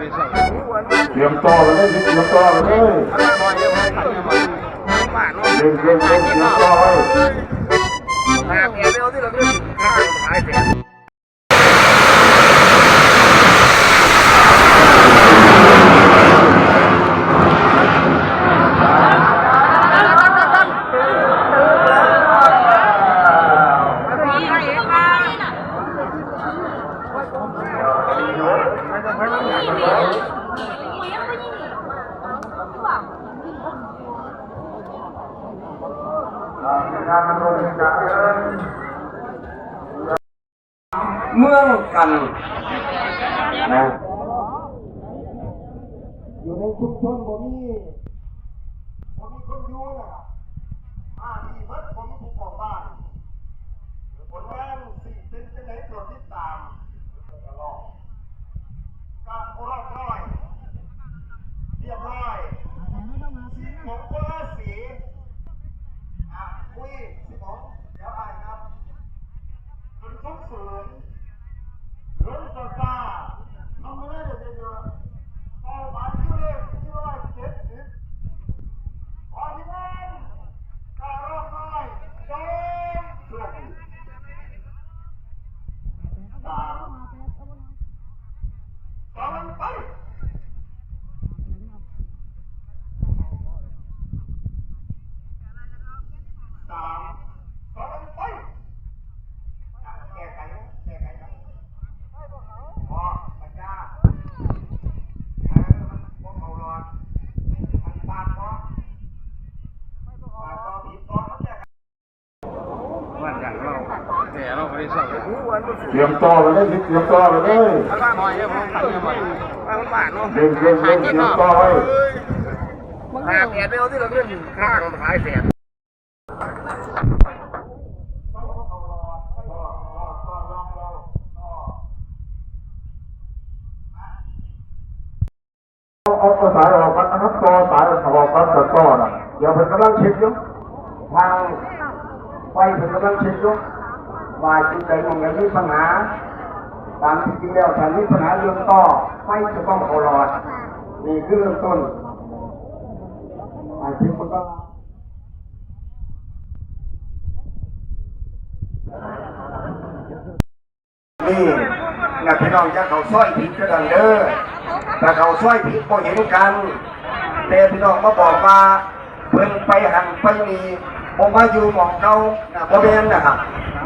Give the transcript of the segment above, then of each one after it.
เตรียมตัวไปเลยเตรียมตัวไปเลยเร่งเร่งเร่งเตรียมตัวไปเเมืองกันนะอยู่ในชุมชนบ่มีบ่มีคนอยู่นะครับมาที่เบิดบ่มีผู้ปกบ้านผลงานสิ่เป็นจังได๋ตรวจติดตามตลอดการโคราชร้อยเรียบร้อยสีของคนละสีอะคุยสิผมเดี๋ยวอ่านครับจนสูงสูง รถสตาร์ทำไม่ได้เด็กๆเอาไปที่เลขที่ร้อยเจ็ดสิบพอที่นั่นการรอบน้อยจงช่วย สามสองไปสามสองไปอะแก้ไขนะแก้ไขนะ พอปัญญาเออมันพวกเขารอดมันปาดพอปาดพอผิดพอเขาจะ เตรียมตัวไปเลยเตรียมตัวไปเลยเร่งเร่งเร่งเตรียมตัวไปหากแอดเบลที่เราเลื่อนข้างขายแสนเอาเอาสายออกกันนะครับต่อสายออกกันตัดต่อน่ะเดี๋ยวผมกำลังเช็คอยู่ทางไฟถึงกำลังเช็คอยู่ ว่าจุดใดมันยังมีปัญหาตามที่จริงแล้วถ้ามีปัญหาเรื่องต่อไฟจะต้องเขาหลอด นี่คือเริ่มต้นอาชีพมันก็นี่นะพี่น้องจะเขาสร้อยผิดก็ดังเด้อแต่เขาสร้อยผิดพอเห็นกัน แต่พี่น้องมาบอกว่าเพิ่นไปหันไปนี่ผมมาอยู่หมองเก่านะบ่แม่นนะครับ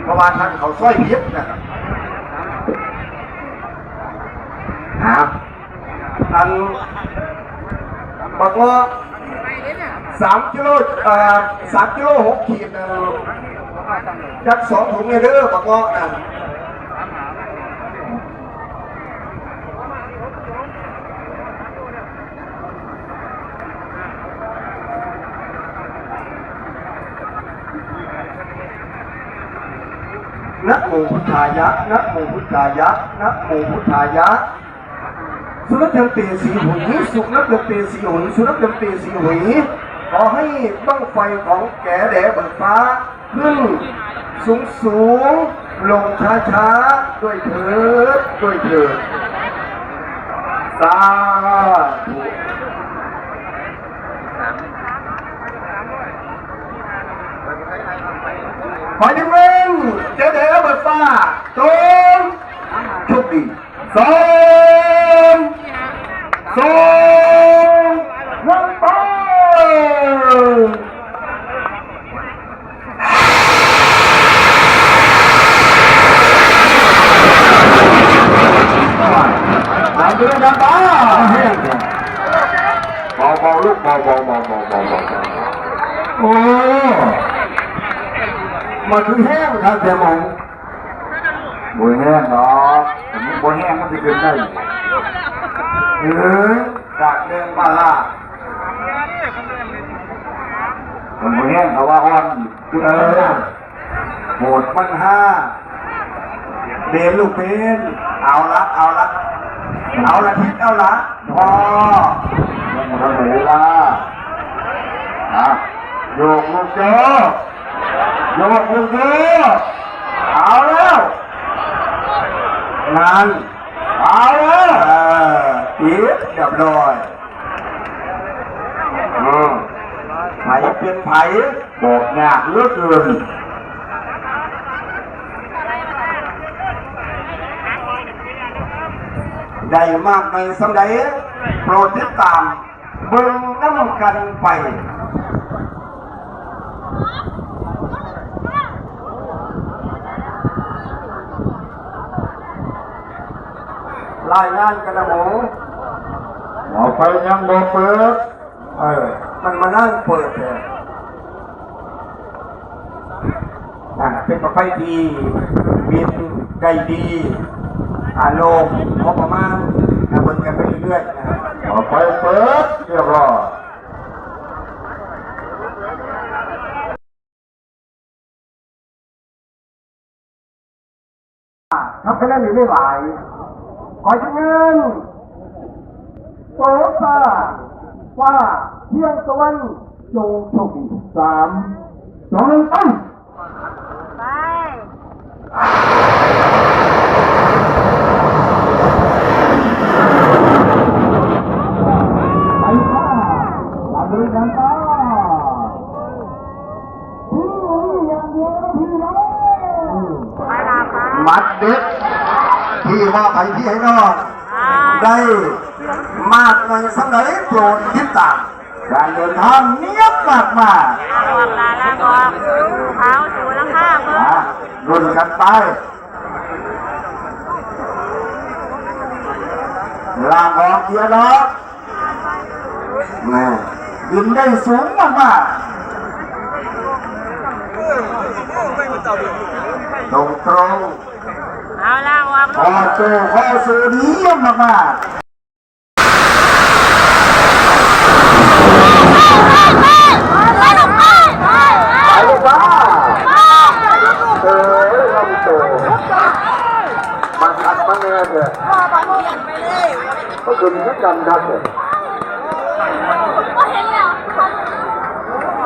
เพราะว่าท่านเขาสร้อยผิดนะครับครับอันบอกว่าสามกิโลเอ่อสามกิโลหกขีดนะยักสองถุงเนี่ยเด้อบอกว่า นั่นนะโมพุทธายะนะโมพุทธายะนะโมพุทธายะสุนัขเดิมเตสีหุยสุนัขเดิมเตสีหุยสุนัขเดิมเตสีหุยขอให้บ้งไฟของแก่แดดเบิกฟ้าขึ้นสูงสูงลงช้าช้าด้วยเถิดด้วยเถิดสาธุขอที่มึงเจ๊เด๋อเบิดฟ้าจงโชคดีสองสองวันไปทำด้วยกันบ้าเบาเบาลูกเบาเบาเบาเบาเบาเบาโอ้ มันคือแห้งครับแต่มองบัวแห้งเนาะแต่มันบัวแห้งมันจะขึ้นได้เออจากเดิมมาล่ามันบัวแห้งเขาว่าอ่อนคือเออโหดมันห้าเบนลูกเบนเอาละเอาละเอาละทิศเอาละพอยังไม่ทันเวลาอะโยกลูกเจ้า โยกมือเยอะเอาแล้วนั่นเอาแล้วเอออีกเรียบร้อยอไผเป็นไผบอกยากเลือเกินได้มากในสำใดโปรดติดตามเบิ่งน้ำกันไป รายงานกันนะหมูหมอไฟยังบ่เปิดเออมันมานั่งเปิดเลยอะเป็นประไฟดีบินได้ดีอาโลมพอประมาณนะเบิ่งกันไปเรื่อยๆนะครับหมอไฟเปิดเรียบร้อยทำคะแนนหนีไม่ไหว ขอจงเงินโตฟ้าฟ้าเที่ยงตะวันจงโชคดีสามสองหนึ่งไปไปไปค่ะลาบริการต่อพี่อย่างเดียวนะพี่น้องไปลาไปมัดเด็ พี่ว่าไปพี่ให้นอกอ่าได้มากในสมัยโปรดติดตามการเดินทางเนียบมากมากลาออกลาลาออกเท้าสู่ราคาเพิ่มนรุ่นกันไปลางออกเกียร์ล้อแม่ยินได้สูงมากมากตรงตรง เอาลาออกๆพอโตพอสูดีมากมากๆไปลูกว่าเออลำโตมันอัดมันแน่เลยก็คือมีกันครับเลย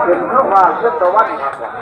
เป็นเข้าว่าเส้นตะวันครับ